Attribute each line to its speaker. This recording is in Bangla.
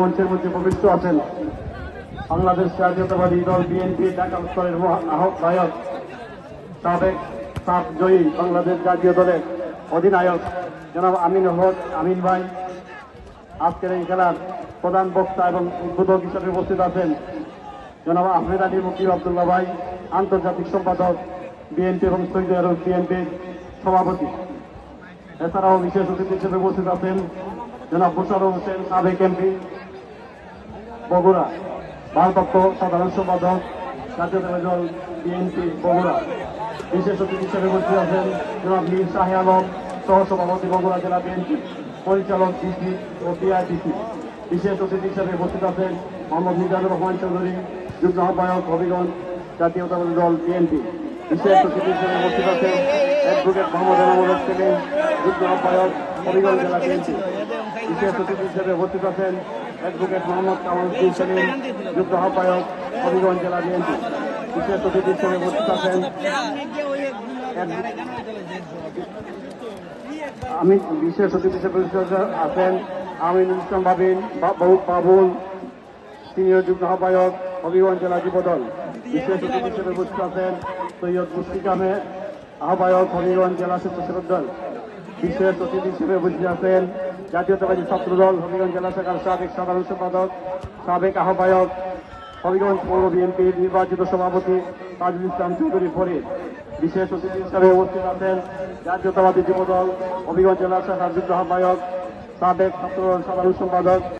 Speaker 1: মঞ্চের মধ্যে প্রবিষ্ট আছেন বাংলাদেশ জাতীয়তাবাদী দল বিএনপি ঢাকা উত্তরের আহ্বায়ক সাবেক সাফ জয়ী বাংলাদেশ জাতীয় দলের অধিনায়ক জনাব আমিন হক, আমিন ভাই। আজকের এই খেলার প্রধান বক্তা এবং উদ্বোধক হিসেবে উপস্থিত আছেন জনাব আহমেদ আলী মুকির আবদুল্লাহ ভাই, আন্তর্জাতিক সম্পাদক বিএনপি এবং সৌদি আরব বিএনপির সভাপতি। এছাড়াও বিশেষ অতিথি হিসেবে উপস্থিত আছেন জনাব মুশারফ হোসেন, সাবেক এমপি। বগুড়া। ভারপ্রাপ্ত সাধারণ সম্পাদক, জাতীয় দল বিএনপি বগুড়া। বিশেষ অতিথি হিসেবে উপস্থিত আছেন জনাব মীর শাহে আলম, সহসভাপতি বগুড়া জেলা বিএনপি পরিচালক ডিসি ও পিআইডিসি বিশেষ অতিথি হিসেবে উপস্থিত আছেন মোহাম্মদ মিজানুর রহমান চৌধুরী, যুগ্ম আহ্বায়ক হবিগঞ্জ জাতীয়তাবাদী দল বিএনপি। বিশেষ অতিথি হিসেবে উপস্থিত আছেন অ্যাডভোকেট মোহাম্মদ এনামুল সেলিম, যুগ্ম আহ্বায়ক হবিগঞ্জ জেলা বিএনপি। বিশেষ অতিথি হিসেবে উপস্থিত আছেন অ্যাডভোকেট মোহাম্মদ কামালুদ্দিন সেলিম, যুগ্ম আহ্বায়ক হবিগঞ্জ জেলা বিএনপি। বিশেষ অতিথি হিসেবে উপস্থিত আছেন আমি বিশেষ অতিথি হিসেবে আছেন আমিনুল ইসলাম বাবিন বাবুল, সিনিয়র যুগ্ম আহ্বায়ক হবিগঞ্জ জেলা যুবদল। বিশেষ অতিথি হিসেবে উপস্থিত আছেন সৈয়দ আহমেদ, আহ্বায়ক হবিগঞ্জ জেলা স্বেচ্ছাসেবক দল। বিশেষ অতিথি হিসেবে উপস্থিত আছেন জাতীয়তাবাদী ছাত্রদল, হবিগঞ্জ জেলা শাখার সাবেক সাধারণ সম্পাদক, সাবেক আহ্বায়ক, হবিগঞ্জ পৌর বিএনপির নির্বাচিত সভাপতি তাজুল ইসলাম চৌধুরী ফরিদ বিশেষ অতিথি হিসাবে উপস্থিত আছেন জাতীয়তাবাদী যুবদল, হবিগঞ্জ জেলা শাখার যুগ্ম আহ্বায়ক, সাবেক ছাত্র সাধারণ সম্পাদক।